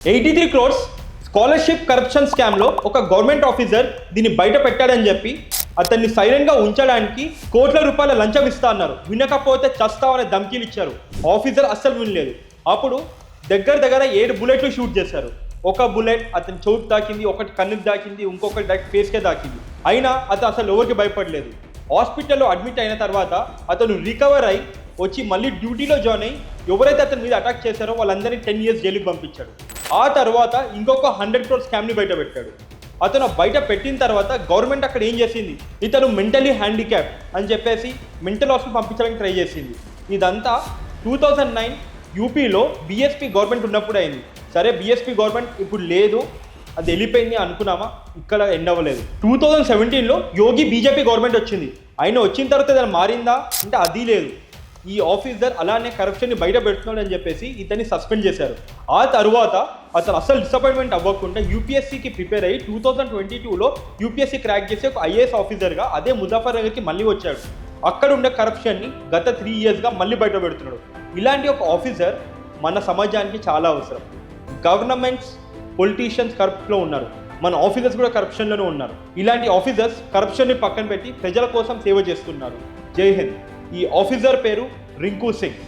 Eighty three crores scholarship corruption స్కామ్లో ఒక government officer దీన్ని బయట పెట్టాడని చెప్పి అతన్ని సైలెంట్గా ఉంచడానికి కోట్ల రూపాయల లంచం ఇస్తా అన్నారు. వినకపోతే చస్తావనే ధమ్కీలు ఇచ్చారు. ఆఫీసర్ అస్సలు వినలేదు. అప్పుడు దగ్గర దగ్గర ఏడు బుల్లెట్లు షూట్ చేశారు. ఒక బుల్లెట్ అతని చోటు దాకింది ఒకటి కన్నుకు దాకింది ఇంకొకటి డైరెక్ట్ ఫేస్కే దాకింది. అయినా అతను అసలు ఎవరికి భయపడలేదు. హాస్పిటల్లో అడ్మిట్ అయిన తర్వాత అతను రికవర్ అయి వచ్చి మళ్ళీ డ్యూటీలో జాయిన్ అయ్యి ఎవరైతే అతని మీద అటాక్ చేశారో వాళ్ళందరినీ టెన్ ఇయర్స్ జైలుకి పంపించాడు. ఆ తర్వాత ఇంకొక హండ్రెడ్ క్రోర్ స్కామ్ని బయట పెట్టాడు. అతను బయట పెట్టిన తర్వాత గవర్నమెంట్ అక్కడ ఏం చేసింది? ఇతను మెంటలీ హ్యాండిక్యాప్ అని చెప్పేసి మెంటల్ హాస్పిటల్ పంపించడానికి ట్రై చేసింది. ఇదంతా టూ థౌజండ్ నైన్ యూపీలో బీఎస్పీ గవర్నమెంట్ ఉన్నప్పుడు అయింది. సరే బీఎస్పీ గవర్నమెంట్ ఇప్పుడు లేదు. అది వెళ్ళిపోయింది అనుకున్నామా? ఇక్కడ ఎండ్ అవ్వలేదు. టూ థౌజండ్ సెవెంటీన్లో యోగి బీజేపీ గవర్నమెంట్ వచ్చింది. ఆయన వచ్చిన తర్వాత ఏదైనా మారిందా? అంటే అది లేదు. ఈ ఆఫీసర్ అలానే కరప్షన్ని బయట పెడుతున్నాడు అని చెప్పేసి ఇతన్ని సస్పెండ్ చేశారు. ఆ తర్వాత అతను అసలు డిసప్పాయింట్మెంట్ అవ్వకుండా యూపీఎస్సీకి ప్రిపేర్ అయ్యి టూ థౌజండ్ ట్వంటీ టూలో యూపీఎస్సీ క్రాక్ చేసి ఒక ఐఏఎస్ ఆఫీసర్గా అదే ముజాఫర్ నగర్కి మళ్ళీ వచ్చాడు. అక్కడ ఉండే కరప్షన్ని గత త్రీ ఇయర్స్గా మళ్ళీ బయట పెడుతున్నాడు. ఇలాంటి ఒక ఆఫీసర్ మన సమాజానికి చాలా అవసరం. గవర్నమెంట్స్ పొలిటీషియన్స్ కరప్ట్లో ఉన్నారు. మన ఆఫీసర్స్ కూడా కరప్షన్లోనే ఉన్నారు. ఇలాంటి ఆఫీసర్స్ కరప్షన్ని పక్కన పెట్టి ప్రజల కోసం సేవ చేస్తున్నారు. జై హింద్. ఈ ఆఫీసర్ పేరు రింకు సింగ్.